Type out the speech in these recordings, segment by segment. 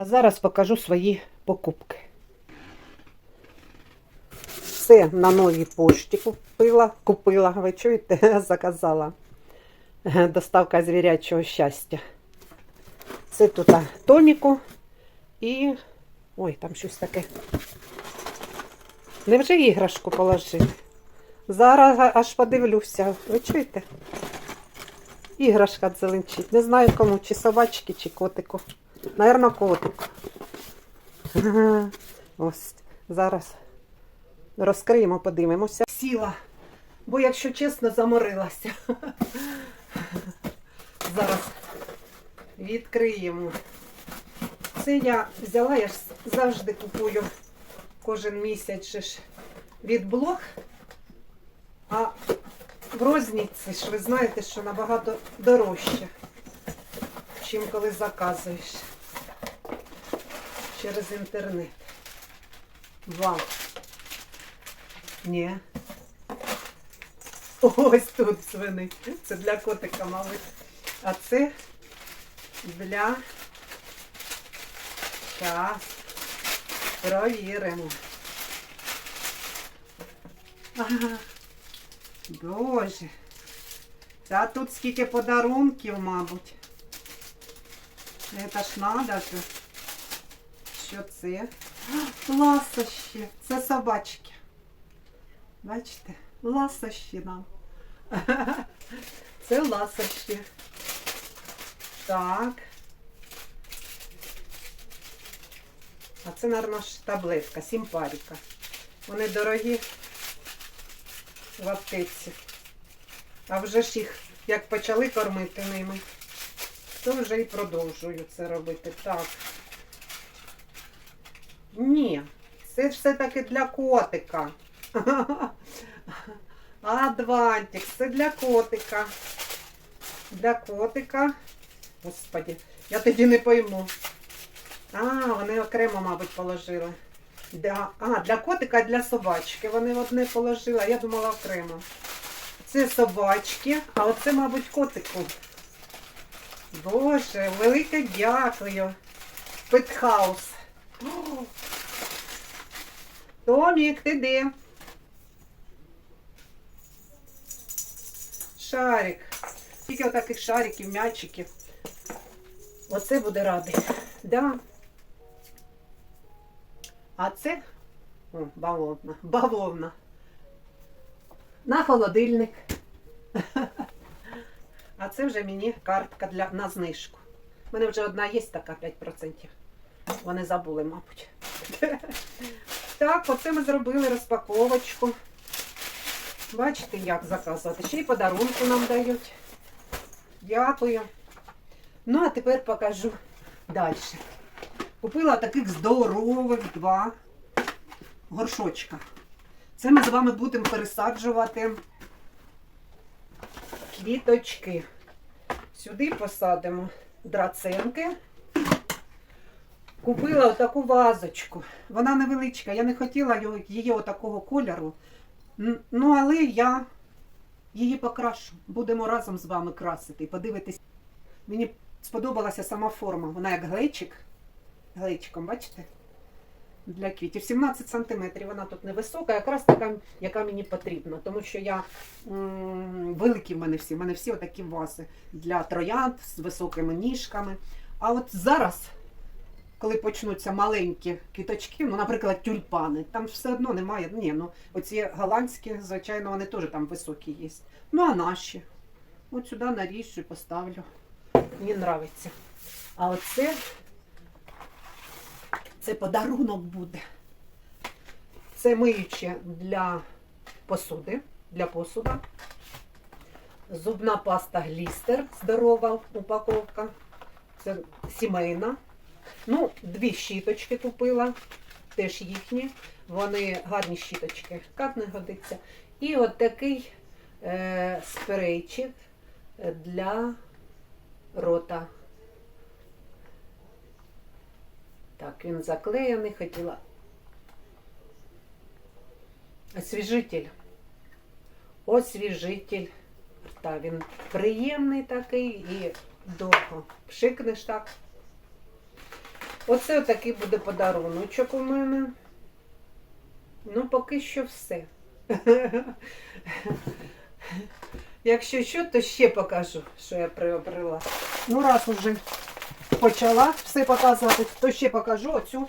А зараз покажу свої покупки. Все на новій пошті купила. Купила, ви чуєте, заказала. Доставка звірячого щастя. Це тут Томіку і. Ой, там щось таке. Невже іграшку положили? Зараз аж подивлюся. Ви чуєте? Іграшка дзеленчить. Не знаю кому, чи собачки, чи котику. Котику. Ага. Ось зараз розкриємо, подивимося. Сіла, бо, якщо чесно, заморилася. Зараз відкриємо. Це я взяла, я ж завжди купую кожен місяць ж від блог. А в розниці ж ви знаєте, що набагато дорожче, чим коли заказуєш через інтернет. Вау. Ні. Ось тут свини. Це для котика, мабуть. А це для Щас. Провіримо. Ага. Боже. Та тут скільки подарунків, мабуть. Це ж надо же. Що це? Ласощі. Це собачки. Бачите? Ласощі нам. Це ласощі. Так. А це, мабуть, таблетка, сімпаріка. Вони дорогі в аптеці. А вже ж їх, як почали кормити ними, то вже і продовжую це робити. Так. Ні, це все-таки для котика. Адвантик, це для котика. Для котика. Господі, я тоді не пойму. А, вони окремо, мабуть, положили. Да. А, для котика, а для собачки. Вони одне положили, я думала окремо. Це собачки, а оце, мабуть, котику. Боже, велике дякую. Петхаус. Томік, ти де? Шарик. Тільки отаких шариків, м'ячиків. Оце буде радий. Да. А це О, бавовна. Бавовна. На холодильник. А це вже мені картка для, на знижку. У мене вже одна є така 5%. Вони забули, мабуть. Так, оце ми зробили розпаковочку. Бачите, як заказувати. Ще й подарунку нам дають. Дякую. Ну, а тепер покажу далі. Купила таких здорових два горшочка. Це ми з вами будемо пересаджувати квіточки. Сюди посадимо драценки. Купила отаку вазочку. Вона невеличка. Я не хотіла її отакого кольору. Ну, але я її покрашу. Будемо разом з вами красити і подивитись. Мені сподобалася сама форма. Вона як глечик. Глечиком, бачите? Для квітів. 17 сантиметрів. Вона тут невисока, якраз така, яка мені потрібна. Тому що я великі в мене всі. В мене всі отакі вази для троянд з високими ніжками. А от зараз, коли почнуться маленькі квіточки, ну, наприклад, тюльпани, там все одно немає. Ні, ну оці голландські, звичайно, вони теж там високі є. Ну, а наші. От сюди наріжу і поставлю. Мені подобається. А оце це подарунок буде. Це миюче для посуди, для посуда. Зубна паста глістер, здорова упаковка. Це сімейна. Ну, дві щіточки купила, теж їхні. Вони гарні щіточки, як не годиться. І от такий е, спрейчик для рота. Так, він заклеєний, хотіла. Освіжитель. Освіжитель. Рта. Він приємний такий і довго. Пшикнеш так. Оце такий буде подаруночок у мене. Ну, поки що все. Якщо що, то ще покажу, що я приобрела. Ну, раз уже почала все показувати, то ще покажу оцю.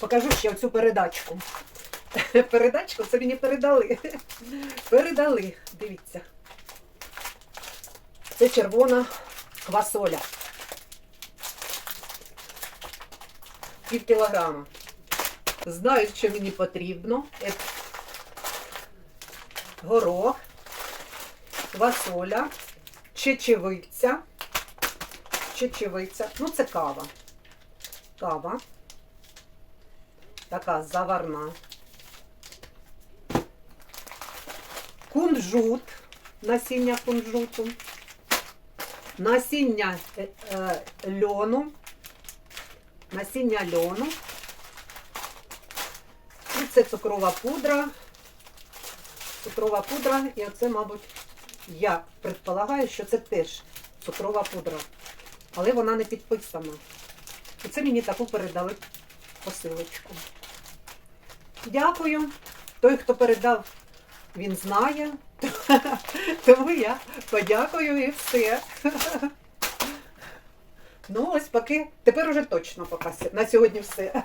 Покажу ще оцю передачку. Передачку це мені передали. Передали, дивіться. Це червона квасоля. Пів кілограма. Знаю, що мені потрібно. Е, Горох, квасоля, чечевиця. Чечевиця. Ну, це кава. Кава. Така заварна. Кунжут, насіння кунжуту, насіння е, е, льону, насіння льону. І це цукрова пудра. Цукрова пудра, і оце, мабуть, я предполагаю, що це теж цукрова пудра. Але вона не підписана. І це мені таку передали посилочку. Дякую. Той, хто передав, він знає. Тому я подякую і все. Ну, ось поки. Тепер уже точно поки. На сьогодні все.